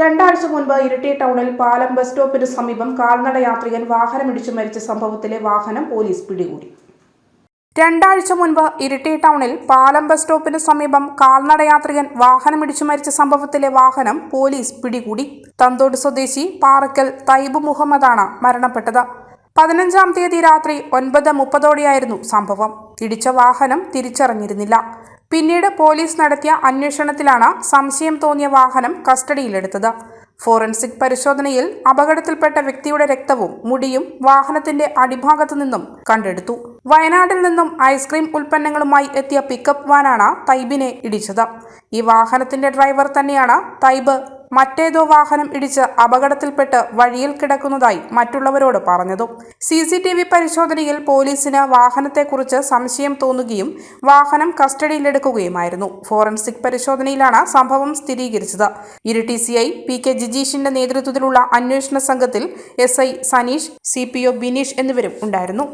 രണ്ടാഴ്ച മുൻപ് ഇരിട്ടി ടൗണിൽ പാലം ബസ് സ്റ്റോപ്പിന് സമീപം കാൽനട യാത്രികൻ വാഹനമിടിച്ചു മരിച്ച സംഭവത്തിലെ വാഹനം പോലീസ് പിടികൂടി. രണ്ടാഴ്ച മുൻപ് ഇരിട്ടി ടൗണിൽ പാലം ബസ് സ്റ്റോപ്പിന് സമീപം കാൽനട യാത്രികൻ വാഹനമിടിച്ചു മരിച്ച സംഭവത്തിലെ വാഹനം പോലീസ് പിടികൂടി. തന്തോട് സ്വദേശി പാറക്കൽ തൈബ് മുഹമ്മദാണ് മരണപ്പെട്ടത്. പതിനഞ്ചാം തീയതി രാത്രി ഒൻപത് മുപ്പതോടെയായിരുന്നു സംഭവം. ഇടിച്ച വാഹനം തിരിച്ചറിഞ്ഞിരുന്നില്ല. പിന്നീട് പോലീസ് നടത്തിയ അന്വേഷണത്തിലാണ് സംശയം തോന്നിയ വാഹനം കസ്റ്റഡിയിലെടുത്തത്. ഫോറൻസിക് പരിശോധനയിൽ അപകടത്തിൽപ്പെട്ട വ്യക്തിയുടെ രക്തവും മുടിയും വാഹനത്തിന്റെ അടിഭാഗത്തു നിന്നും കണ്ടെടുത്തു. വയനാട്ടിൽ നിന്നും ഐസ്ക്രീം ഉൽപ്പന്നങ്ങളുമായി എത്തിയ പിക്കപ്പ് വാനാണ് തൈബിനെ ഇടിച്ചത്. ഈ വാഹനത്തിന്റെ ഡ്രൈവർ തന്നെയാണ് തൈബ് മറ്റേതോ വാഹനം ഇടിച്ച് അപകടത്തിൽപ്പെട്ട് വഴിയിൽ കിടക്കുന്നതായി മറ്റുള്ളവരോട് പറഞ്ഞതും. സി സി ടി വി പരിശോധനയിൽ പോലീസിന് വാഹനത്തെക്കുറിച്ച് സംശയം തോന്നുകയും വാഹനം കസ്റ്റഡിയിലെടുക്കുകയുമായിരുന്നു. ഫോറൻസിക് പരിശോധനയിലാണ് സംഭവം സ്ഥിരീകരിച്ചത്. Iritty C I P K ജിജീഷിന്റെ നേതൃത്വത്തിലുള്ള അന്വേഷണ സംഘത്തിൽ S I Saneesh C P O Bineesh എന്നിവരും ഉണ്ടായിരുന്നു.